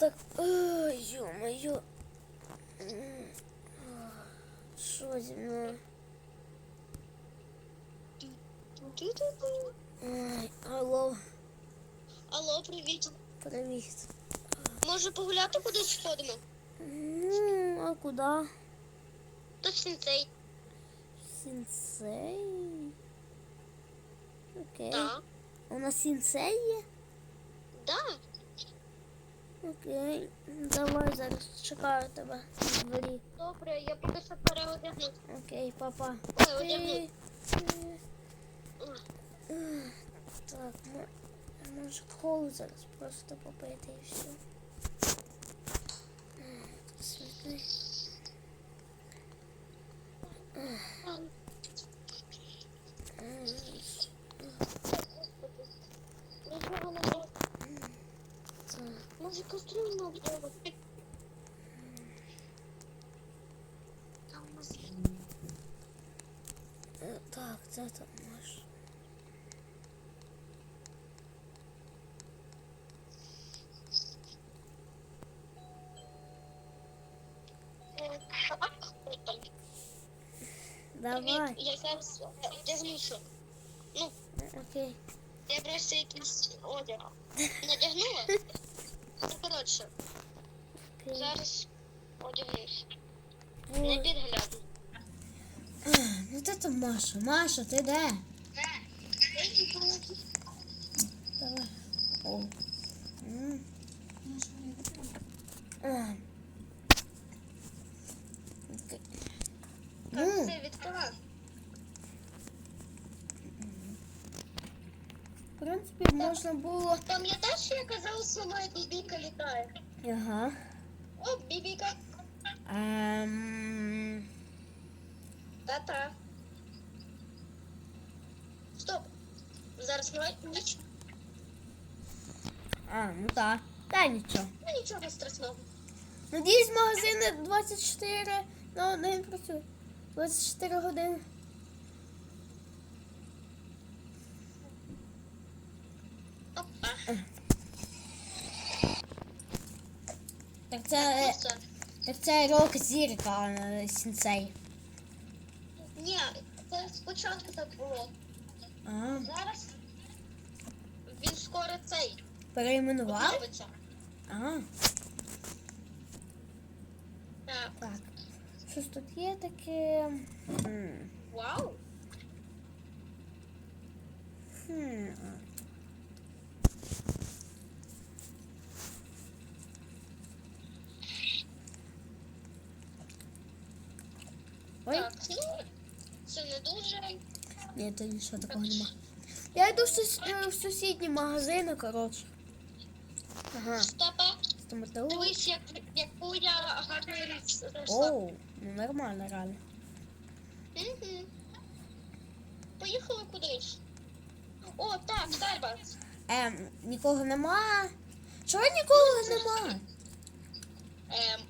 так. Ой, ё-моё. М, Що зі мною? Ой, алло, Алло, привіт. привіт. Може погуляти кудись сходимо? Ну, а куди? До сінцей. Сінсей? Окей. Так. У нас сінсей є? Да. Окей. Давай зараз чекаю тебе на дворі. Добре, я поки що переодягнусь. Окей, папа. Ой, Ти- одягну. ти- Ех, Так, мо- може колу зараз просто попити і все. Ех, Світи. Ех, так. Може кастрюлю? Там у нас. Е, Так, це там може. Е, там. Давай. Я зараз одягнуся. Ну, Окей. я просто якийсь одяг. Надягнула? Ну, коротше, зараз одягнусь. Ой. Не підгляду. А, Ну ти там Маша. Маша, ти де? Давай. О. М. А. Окей. Так, Ну, все, відкривай. в принципі, можна було. Пам'ятаєш, я казала, що моя бібіка літає? Ага. О, бібіка. Ем... Та-та. Стоп. Зараз ніч. А, ну так. Та нічого. Ну нічого страшного. Надіюсь, магазини 24 на один працює. 24 години. Опа. Так це, так це рок зірка, а не сінцей. Ні, це спочатку так було. А, Зараз він скоро цей перейменував? обновиться. А, Так. так. Щось тут є таке. Вау. Хм. Ой, Так, ну, це не дуже. Ні, то нічого такого нема. Я йду в, сус... е, в сусідні магазини, коротше. Ага, Стопа. стоматолог. Дивись, як, яку я гарну річ знайшла. Оу, ну нормально, реально. Угу. Поїхали кудись. О, так, Starbucks. Ем, нікого нема. Чого нікого нема? Ем.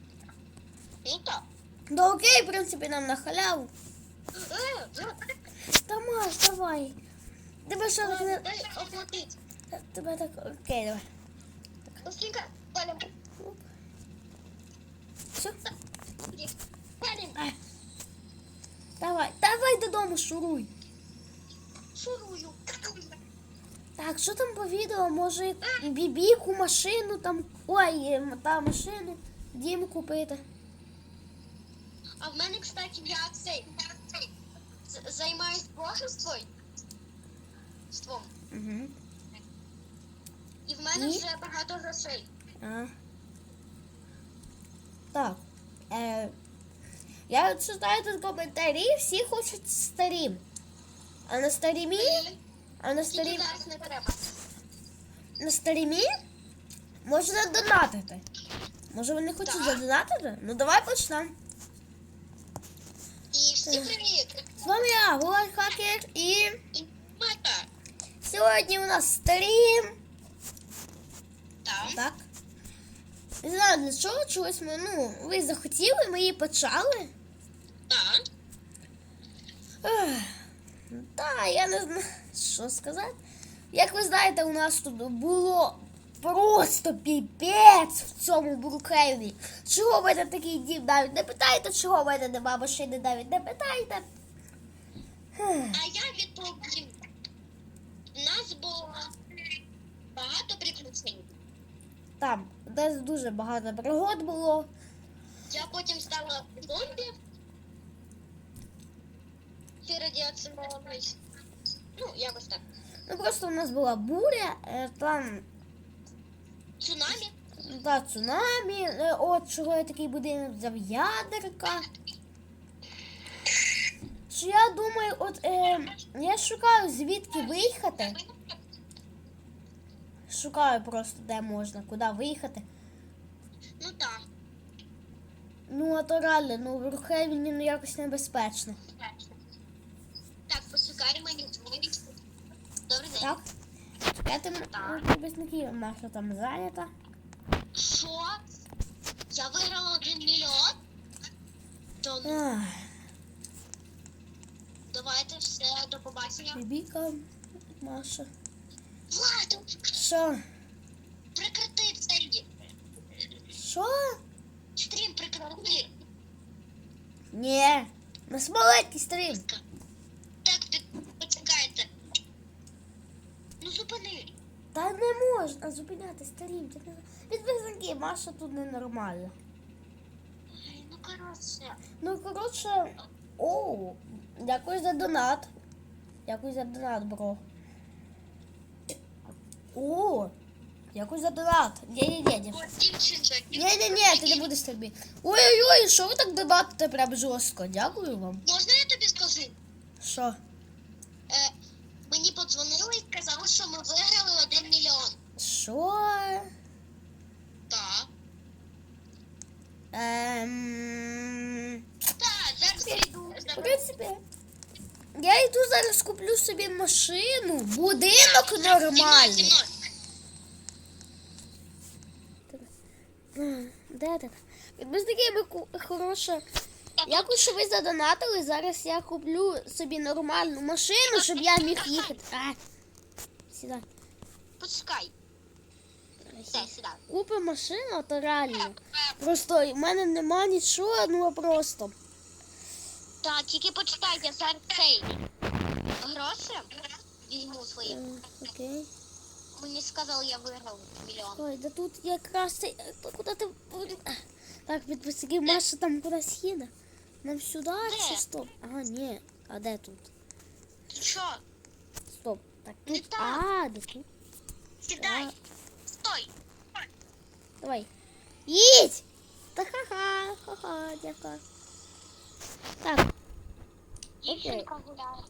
Ну так. Да окей, в принципі, нам на халяву. Е, ну, Та Маш, давай. Тебе що так не. дай. Тебе так. Окей, давай. Быстренько, валим. Все, Валим. давай, давай додому, шуруй. Шурую. Так, що там по відео? Може бібіку, машину там. Ой, ем, та машину. Дім купити. А в мене, кстати, я цей займаюсь блогерством. Ством. Угу. І в мене І? вже багато грошей. А. Так. Е, я читаю тут коментарі, всі хочуть стрім. А на стрімі, а на зараз на стрімі можна донатити. Може вони хочуть задонатити? Ну давай почнемо. І всім привіт. З вами я, Гулар Хакер, і І мета. сьогодні у нас стрім. Там. Так. Не знаю для чого чогось ми, ну, ви захотіли, ми її почали. Так. Та, я не знаю, що сказати. Як ви знаєте, у нас тут було просто піпець в цьому Брукхеймі. Чого в мене такий дім навіть не питайте, чого в мене нема машини навіть не питайте. А я відповім. У нас було багато приключень. Там десь дуже багато пригод було. Я потім стала зомбі. Ти радіаційний. Ну, якось так. Ну просто у нас була буря, е, там Цунамі. та цунамі, е, от чого я такий будинок взяв Чи я думаю, от е, я шукаю звідки виїхати. Шукаю просто де можна, куди виїхати. Ну так. Ну, а то реально, ну в Рухевіні ну якось небезпечно. Так, пошукай мені дзвонить. Добрий день. Так? Чекайте, Так. підписники, наша там зайнята. Що? Я виграла один мільйон? То ну, Ах, давайте все, до побачення. Бібіка, Маша. Влад, Що? прекрати цей Що? стрім, прекрати. Ні. На маленький стрім. Так, ти почекайте. Ну зупини. Та не можна зупиняти стрім. Це не- Підписники, Маша тут ненормальна. Ну коротше. Ну, коротше, о, дякую за донат. Дякую за донат, бро. О, дякую за донат. Ні-ні-ні. Ні-ні-ні, ти не будеш тобі. Ой-ой-ой, що ви так донатите прям жорстко? Дякую вам. Можна я тобі скажу? Що? Е, мені подзвонили і сказали, що ми виграли один мільйон. Що? Так. Ем... Так, зараз я йду. В принципі, я йду зараз куплю собі машину, будинок нормальний. Де ти? Підписники, ми ку- хороше. Дякую, що ви задонатили. Зараз я куплю собі нормальну машину, щоб я міг їхати. А, сідай. Почекай. Купи машину, то реально. Просто в мене нема нічого, ну просто. Так, тільки почекай, я зараз цей. Гроші візьму свої. Е, Окей. Мені сказали, я виграв мільйон. Ой, да тут якраз цей. е, Куди ти. А, Так, підписники, Маша там кудись їде. Нам сюди чи Де? стоп? Ага, ні. А де тут? Ти що? Стоп. Так, Не тут. так. А, де тут? Сідай. А. Стой. Давай. Їдь! Та ха-ха, ха-ха, дякую. Так, Дівчинка гуляє.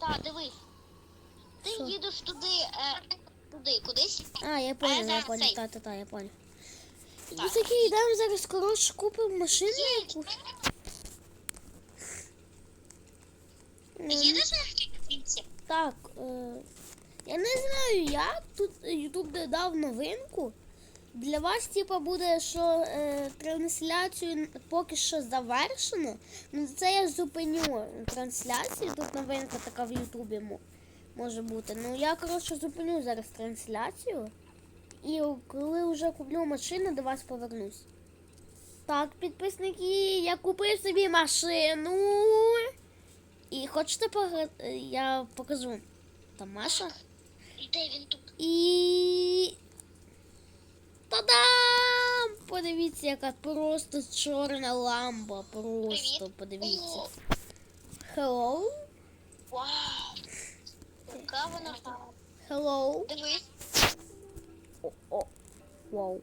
Так, дивись. Ти Що? їдеш туди, е, туди, кудись. а, я понял, я зараз понял, цей. та, та, та, я понял. І такі йдемо зараз, коротше, купимо машину якусь. Ти їдеш на стрічці? Так, е, я не знаю як. Тут Ютуб додав новинку. Для вас, типа, буде, що е, трансляцію поки що завершено. Ну, це я зупиню трансляцію. Тут новинка така в Ютубі може бути. Ну, я, коротше, зупиню зараз трансляцію. І коли вже куплю машину, до вас повернусь. Так, підписники, я купив собі машину. І хочете пога- я покажу. Там Маша. Де він тут? І. Та-дам! Подивіться, яка просто чорна ламба. Просто Привіт. подивіться. О, Hello? Вау. Яка вона гарна. Hello? Дивись. О, о. Вау.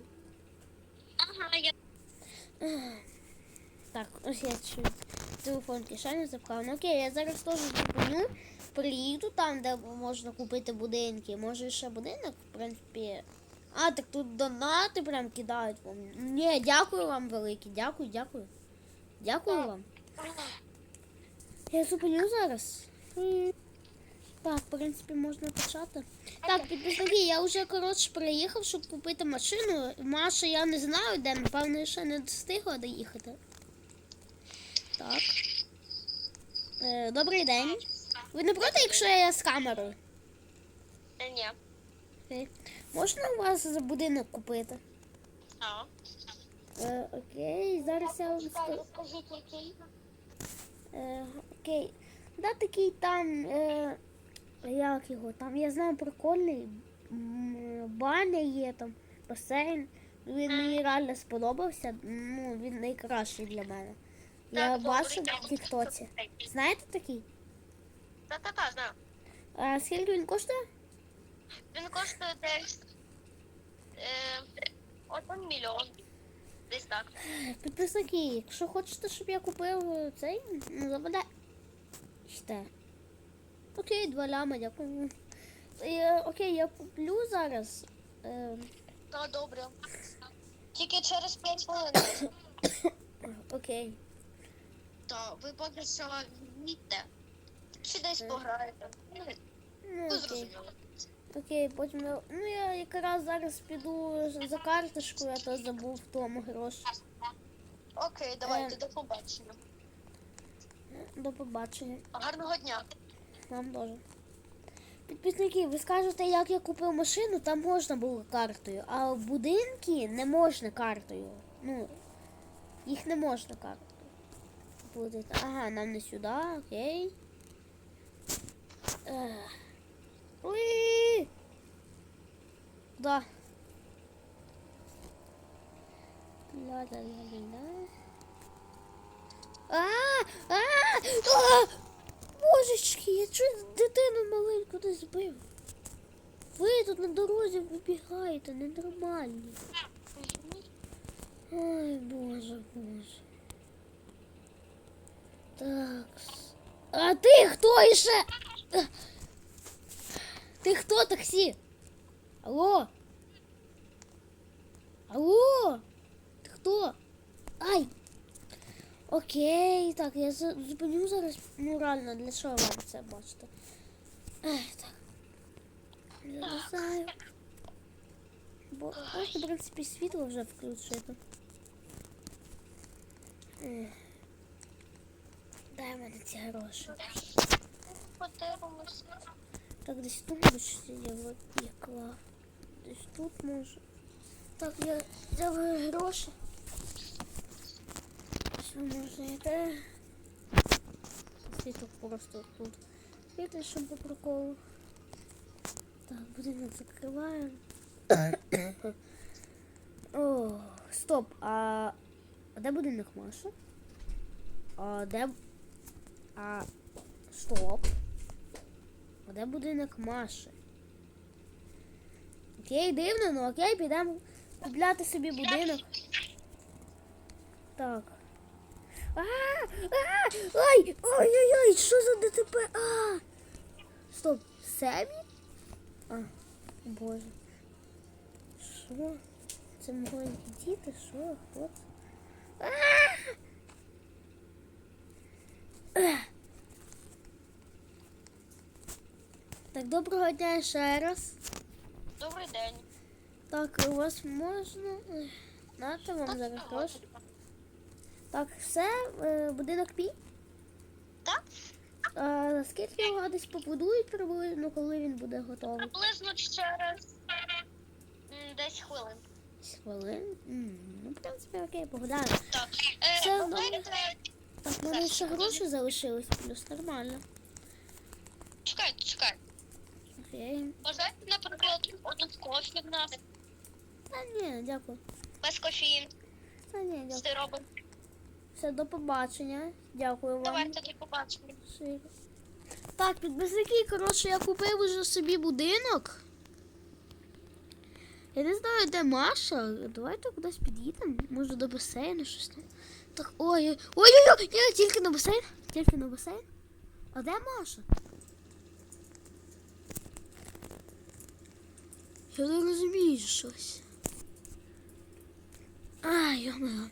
Ага, я Так, ось я чуть телефон в кишеню запхав. Ну окей, я зараз теж зупиню. Приїду там, де можна купити будинки. Може ще будинок, в принципі. А, так тут донати прям кидають вам. Ні, дякую вам велике. Дякую, дякую. Дякую вам. Я зупиню зараз. Так, в принципі, можна почати. Так, підписники, я вже коротше приїхав, щоб купити машину. Маша, я не знаю, де, напевно, ще не встигла доїхати. Так. Е, добрий день. Ви не проти, якщо я з камерою? Ні. Можна у вас за будинок купити? А. Е, окей, зараз я вам скажу. Скажіть, який? Е, окей. Да, такий там. Е, як його? Там я знаю прикольний. Баня є там, басейн. Він мені реально сподобався. Ну, він найкращий для мене. Я Так, бачив в Тіктоці. Знаєте такий? Та-та-та, знаю. А скільки він коштує? Він коштує десь е, один мільйон. Десь так. Підписники, якщо хочете, щоб я купив цей, заведайте. Окей, два ляма, дякую. Е, окей, я куплю зараз. Е, Та добре. Тільки через 5 хвилин. окей. То ви поки що їдьте. Чи десь пограєте. Ну, Ну, окей. зрозуміли. Окей, потім я. Ну я якраз зараз піду за карточкою, а то забув вдома гроші. Окей, давайте, до побачення. До побачення. Гарного дня. Вам теж. Підписники, ви скажете, як я купив машину, там можна було картою, а в будинки не можна картою. Ну, їх не можна картою. Ага, нам не сюди, окей. Ех. Уї! Да. Ла-ла-ла-ла-ла. А, а, а! Божечки, я чуть дитину маленьку не збив. Ви тут на дорозі вибігаєте, ненормальні. Ой, боже, боже. Так. А ти хто іще? Ти хто таксі? Алло? Алло? Ти хто? Ай! Окей, так, я зупиню зараз. Ну реально, для чого вам це бачите? Ех, так. Я не знаю. Бо можна, в принципі, світло вже включити. Дай мене ці гроші. Подивимося. Так, десь тут я вот клав. Десь тут може. Так, я взяв гроші. Що може йде? Світло просто тут. Світло, щоб по приколу. Так, будинок закриваємо. О, стоп, а де будинок Маші? А де. А. Стоп. Де будинок Маші? Окей, дивно, ну окей, підемо купляти собі будинок. Так. А, а, ой, ой, ой, ой, що за ДТП? А! Стоп, Семі? А, боже. Що? Це маленькі діти, що? Це? А! Ех. Так, доброго дня ще раз. Добрий день. Так, у вас можна. Нате вам зараз гроші. Так, все, е, будинок пі. Так? А, скільки його десь побудують приблизно, коли він буде готовий? Приблизно через 10 хвилин. Десь Хвилин? Ну, в принципі, окей, погадаю. Так. Е, добре. знаєте, Так, в мене ще гроші залишились, плюс нормально. чекайте, чекайте. Окей. Бажаєте, наприклад, один кофе в нас Та ні, дякую. без кофеїн Та ні, дякую. сиропом. Все, до побачення. Дякую вам. Давайте побачимо. Сильно. Так, підписники, коротше, я купив уже собі будинок. Я не знаю, де Маша. Давайте кудись під'їдемо. Може до басейну щось там. Так, ой, ой, ой, ой, ой, тільки на басейн. Тільки на басейн. А де Маша? Я не розумію щось. Ай, йома.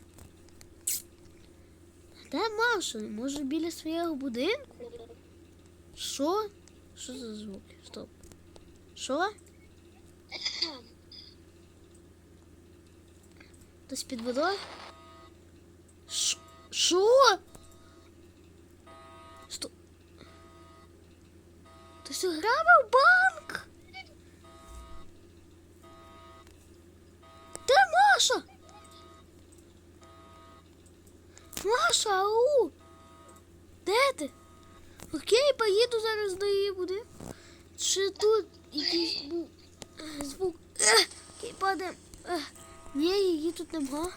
Де Маша? Може біля свого будинку? Що? Що за звуки? Стоп. Що? Хтось під водою? Що? Стоп. Хтось ограбив банк? Маша? Маша, ау! Де ти? Окей, поїду зараз до її буде. Чи тут якийсь був звук? Окей, падаємо. Ні, її тут нема.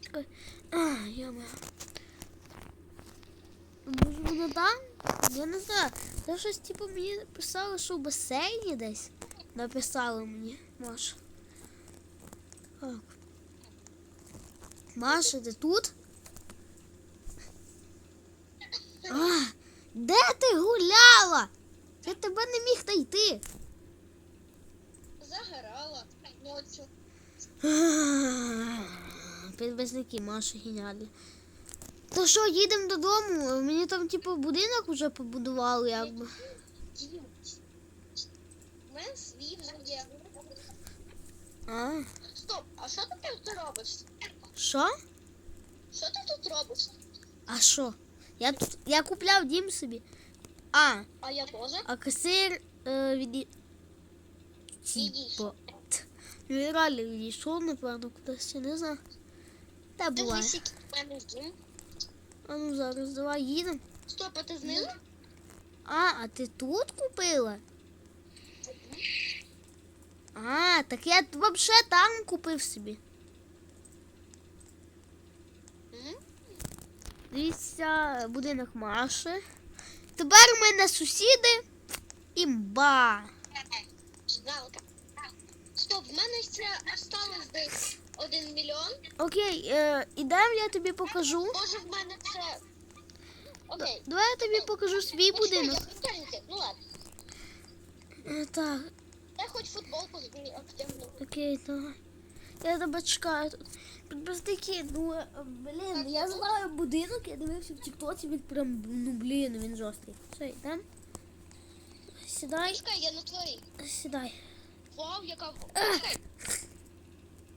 Чекай. А, яма. Може вона там? Я не знаю. Це щось типу мені написали, що в басейні десь. Написали мені, Маша. Так. Маша, ти тут? А, де ти гуляла? Я тебе не міг знайти. Загорала ночі. Підписники Маша геніальні. То що, їдемо додому? Мені там, типу, будинок вже побудували, якби. У мене свій вже є. А, Стоп, а що ти тут робиш? що? Що ти тут робиш? А що? Я тут я купляв дім собі. А, А я теж. а касир е, від... Типа. т, Він реально відійшов, напевно, кудись, я не знаю. Та буває. Дивись, який в мене дім. А ну зараз давай їдемо. Стоп, а ти знила? А, а ти тут купила? А, так я взагалі там купив собі. Дивіться, будинок Маші. Тепер у мене сусіди. Імба. Жалко. Стоп, в мене ще осталось десь один мільйон. Окей, е, ідем, я тобі покажу. Може в мене це. Окей. Давай я тобі покажу свій будинок. Ну ладно. Е, Так, Я хоч футболку обтягну. окей, давай. Я тебе чекаю тут. Підписники, ну, блін, я знаю будинок, я дивився в Тіктоці, він прям, ну, блін, він жорсткий. Все, йдем. Сідай, Чекай, я на твоїй. сідай. Вау, яка. Чекай,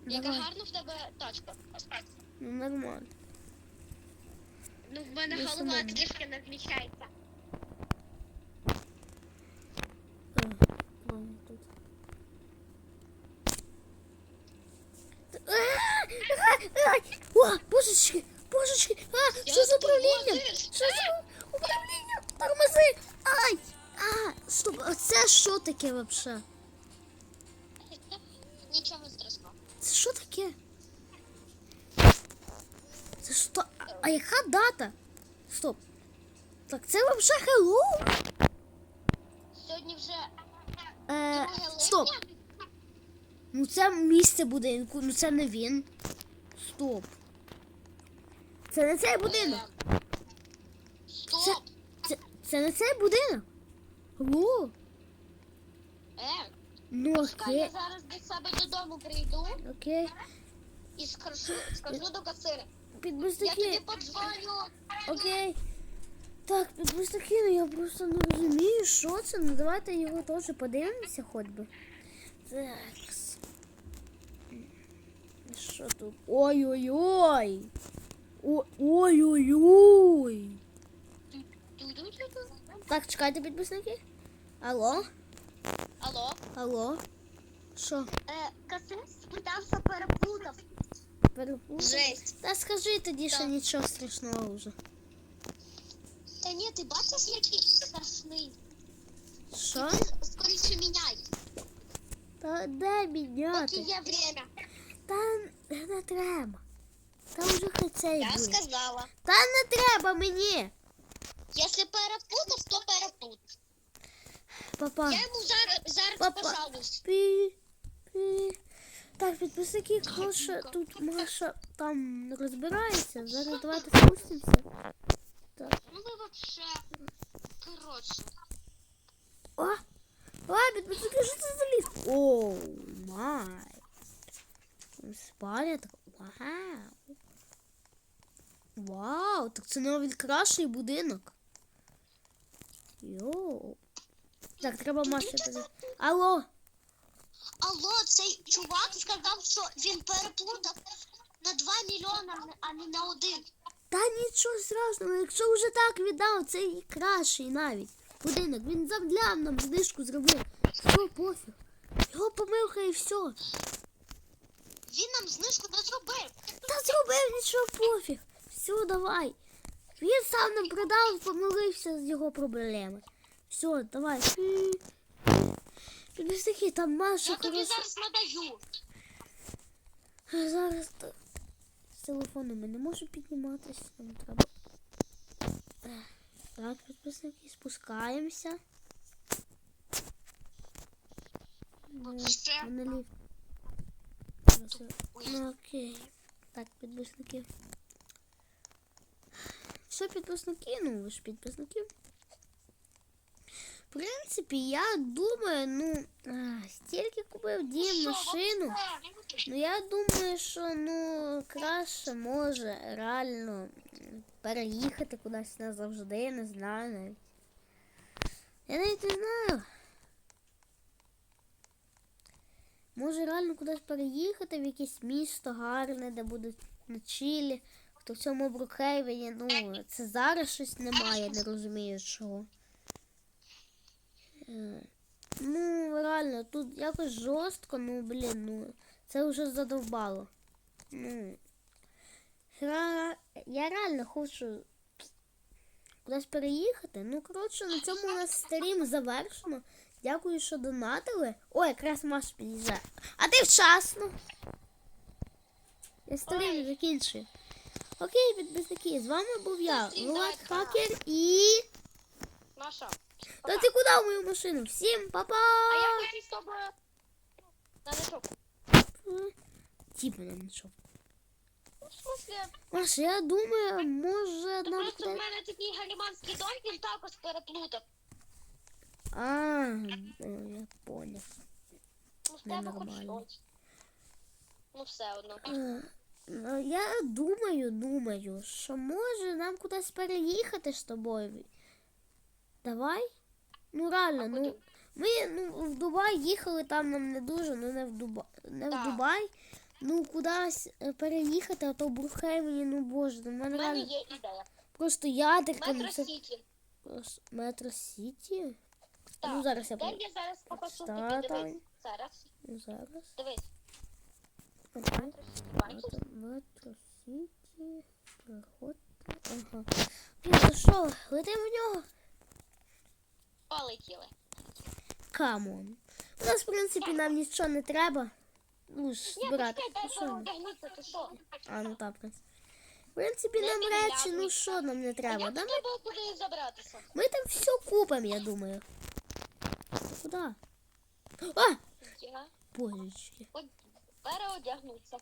яка Давай. гарна в тебе тачка. Ну, нормально. Ну, в мене голова сумно. трішки не вміщається. Е, ладно, тут. О, божечки, божечки, а, що за управління? тормозиш. Що за управління? Тормози! Ай! А, стоп, а це що таке вообще? Нічого страшного. Це що таке? Це що? А, яка дата? Стоп. Так це вообще Хеллоуін? Сьогодні вже Е, стоп. Ну це місце будинку, ну це не він. Стоп. Це не цей будинок. Стоп! Це, це не цей будинок. Алло. Е, Ну чекай, я окей. зараз до себе додому прийду Окей. і скажу, скажу до касири. Я тобі подзвоню. Окей. Так, підписники, ну я просто не розумію, що це. Ну давайте його теж подивимося хоч би. Так. Що тут? Ой-ой-ой. Ой-ой-ой. Так, чекайте, підписники. Алло? Алло? Алло? Що? Е, касир спитався, переплутав. Перепутав? Жесть. Та скажи тоді, що нічого страшного вже. Та ні, ти бачиш, який страшний. Що? Ти скоріше міняй. Та де Поки міняти? є время. Та не треба. Та вже хоч цей Я буде. сказала. Та не треба мені. Якщо переплутав, то переплутав. Папа. Я йому зараз, зараз Папа. пожалуюсь. Пі, пі. Так, підписники, Коша, тут Маша там розбирається. Зараз давайте спустимося. Так. Ну ви вообще. Коротше. О! О, підписники, що це за ліфт? Оу, май. Спальня так. Вау. Вау, так це кращий будинок. Йоу. Так, треба Маші. Алло. Алло, цей чувак сказав, що він переплутав на 2 мільйони, а не на один. Та нічого страшного, якщо вже так віддав, це і кращий навіть. Будинок, він замдляв нам знижку зробив. Що пофіг. Його помилка і все. Він нам знижку не зробив. Та зробив нічого пофіг. Все, давай. Він сам нам продав, помилився з його проблеми. Все, давай. Підписники, там Маша Я тобі зараз надаю. Зараз телефону ми не можемо підніматися, нам треба. Так, підписники, спускаємося. Е, ліфт. Я-. Ну окей. Так, підписники. Що підписники? Ну, ви ж підписники. В принципі, я думаю, ну, стільки купив дім машину. Ну я думаю, що ну краще може реально переїхати кудись назавжди, я не знаю навіть. Я навіть не знаю. Може реально кудись переїхати в якесь місто гарне, де будуть на чилі. Хто в цьому Брукхейвені, ну, це зараз щось немає, не розумію чого. Ну, реально, тут якось жорстко, ну блін, ну. Це вже задовбало. Ну, ра- я реально хочу кудись переїхати. Ну, коротше, на цьому у нас стрім завершено. Дякую, що донатили. Ой, якраз Маша під'їжджає. А ти вчасно. Я стрім закінчую. Окей, підписники, з вами був я, Влад Хакер і. Маша. Та ти куди в мою машину? Всім па-па! А я хочу з тобою на мішок. Типа на нічого. Ну, в смысле, Маша, я думаю, може то нам просто в мене такий галіманський дом, він також переплутав. А, ну, я понял. Ну, в тебе хоч Ненормально. щось. Ну, все одно. Е, ну, Я думаю, думаю, що може нам кудись переїхати з тобою. Давай? Ну реально, ну куди? ми ну, в Дубай їхали, там нам не дуже, ну не в Дубай. Не в. Дубай. Ну кудись е, переїхати, а то в Брухеймені, ну боже, ну в У мене мене є ідея. просто ядерка, ну Метро це Сіті. просто Метро Сіті. Так. Ну зараз я по- я зараз покажу тобі, дивись. Зараз. Ну, зараз. Дивись. Ага. Метро Сіті, бачиш? Метро, Сіті, проходьте. Ага. Ну то що, летимо в нього? Полетіли. Камон. У нас, в принципі, нам нічого не треба. Ну ж, Ні, збирати. почекай, Ну, дай що нам? переодягнутися, ти що? А, ну так, в принципі. В принципі, Не нам речі, ну підглядуй. що нам не А треба? як Да? тобі було куди забратися? Ми там все купимо, я думаю. Куди? А! Я Божечки. от переодягнутися.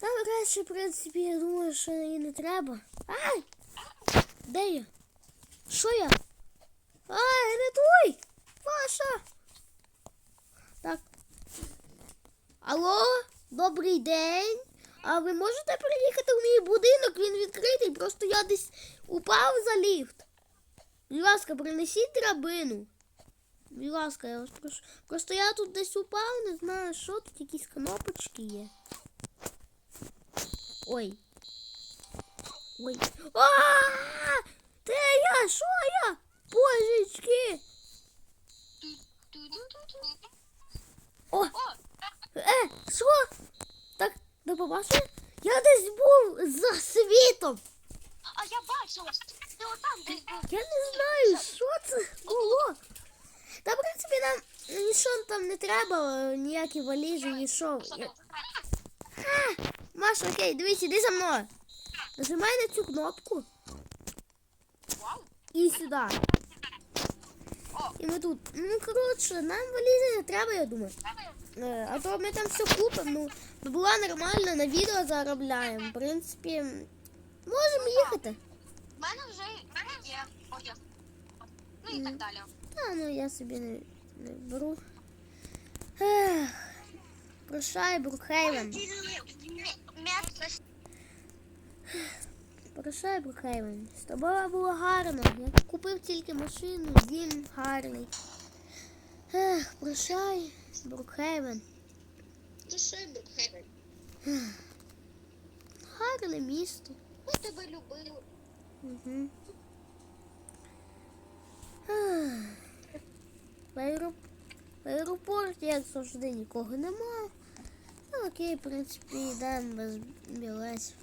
Там речі, в принципі, я думаю, що їй не треба. Ай! Де я? Що я? Ай, не той! Паша! Так. Алло, добрий день. А ви можете приїхати в мій будинок? Він відкритий, просто я десь упав за ліфт. Будь ласка, принесіть драбину. Будь ласка, я вас прошу. Просто я тут десь упав, не знаю, що тут якісь кнопочки є. Ой. Ой. А! Де я? Що я? Божечки! О! Е, що? Так, до побачення? Я десь був за світом. А я бачила, ти отам десь був. Я не знаю, що це було. Та, в принципі, нам нічого там не треба, ніякі валізи, нічого. Я- А, Маша, окей, дивись, іди за мною. Нажимай на цю кнопку Вау. і сюди. І ми тут. Ну, коротше, нам валізи не треба, я думаю. Е, А то ми там все купимо. Ну, була нормально, на відео заробляємо. В принципі, можемо їхати. В мене вже є одяг. Ну і так далі. Та, ну я собі не, не беру. Ех, прощай, Брукхейвен. Метро Прощай, Брукхейвен. З тобою було гарно. Я купив тільки машину, дім гарний. Ех, прощай, Брукхейвен. Души, Брукхевен. Гарне місто. Ми тебе любили. Угу. В, аероп... в аеропорті, як завжди, нікого нема. Ну, окей, в принципі, йдемо без білець.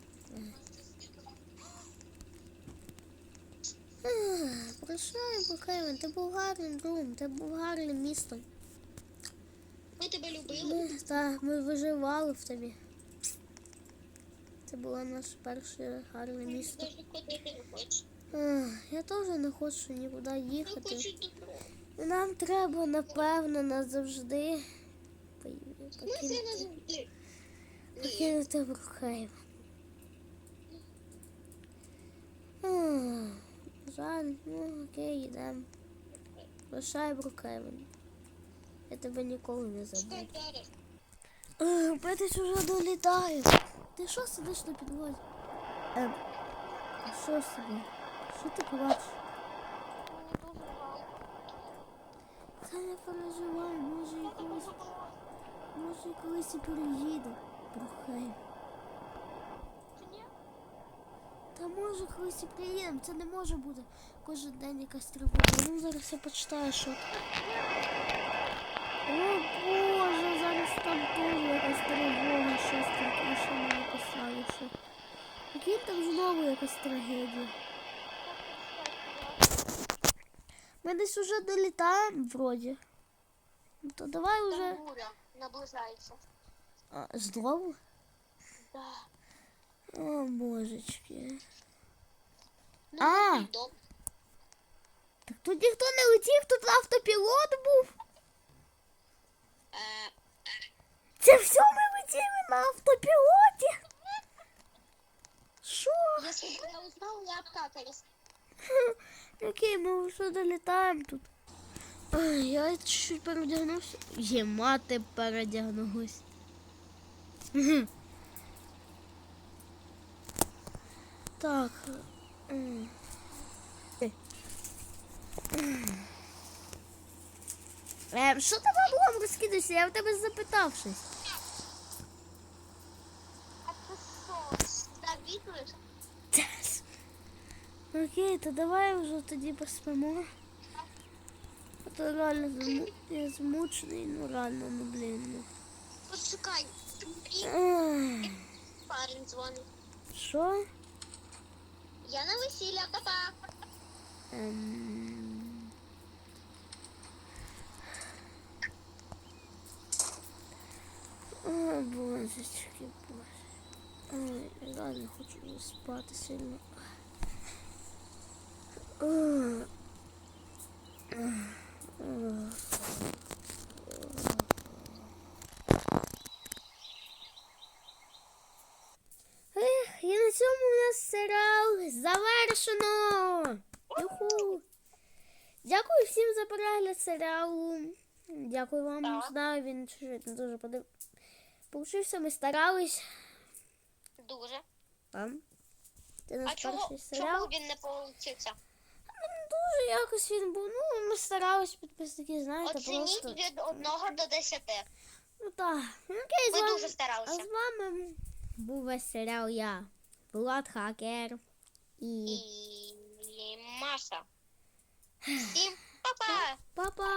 Прощай, Бухайвен, ти був гарним другом, ти був гарним містом. Ми тебе любили. Ми, так, ми виживали в тобі. Це було наше перше гарне місто. Я теж не хочу нікуди їхати. Нам треба, напевно, назавжди покинути, покинути Брукхейм. Жаль, ну окей, йдемо. Прощай, Брукхейвен. Я тебе ніколи не забуду. Чекай уже долітає. Ти що сидиш на підводі? Ем, а що собі? Що ти плачеш? Та не переживай, може і колись, може і і переїде. Брухай. Чи ні? Та може колись і приїдемо. Це не може бути кожен день якась тривога. Ну зараз я почитаю, що. О Боже, зараз там теж якась тривога, щось таке, що не написали, що. Який там знову якась трагедія. Ми десь уже долітаємо вроді. Ну, То давай уже. Буря наближається. А, знову? Да. О, божечки. Ну, А! Так тут ніхто не летів, тут автопілот був. Е, Це все ми летіли на автопілоті. Що? Якщо б я узнала, я обкакалась. Окей, ми вже долітаємо тут. Ой, я чуть-чуть переодягнувся. Є мати передягнулась. Так. Ем, що ти баблом розкидаєшся? Я в тебе запитав щось. А ти що? Завідуєш? Окей, то давай вже тоді поспимо. А то реально зму... я змучений, ну реально, ну блін. Ну. Почекай. Парень дзвонить. Що? Я на весілля, папа. Ем... О, божечки, боже. Ой, реально хочу вже спати сильно. Ох. Ох. Дякую всім за перегляд серіалу. Дякую вам. Так. Знаю, він чуть не дуже подив... Получився, ми старались. Дуже. Вам? Це А наш перший чого серіал. він не получився? Дуже якось він був. Ну, ми старались, підписники, знаєте, Оцініть просто. від 1 до 10. Ну так. Ну, Окей, з вами. дуже А з вами був весь серіал я. Влад Хакер. І І Маша. Всім па-па!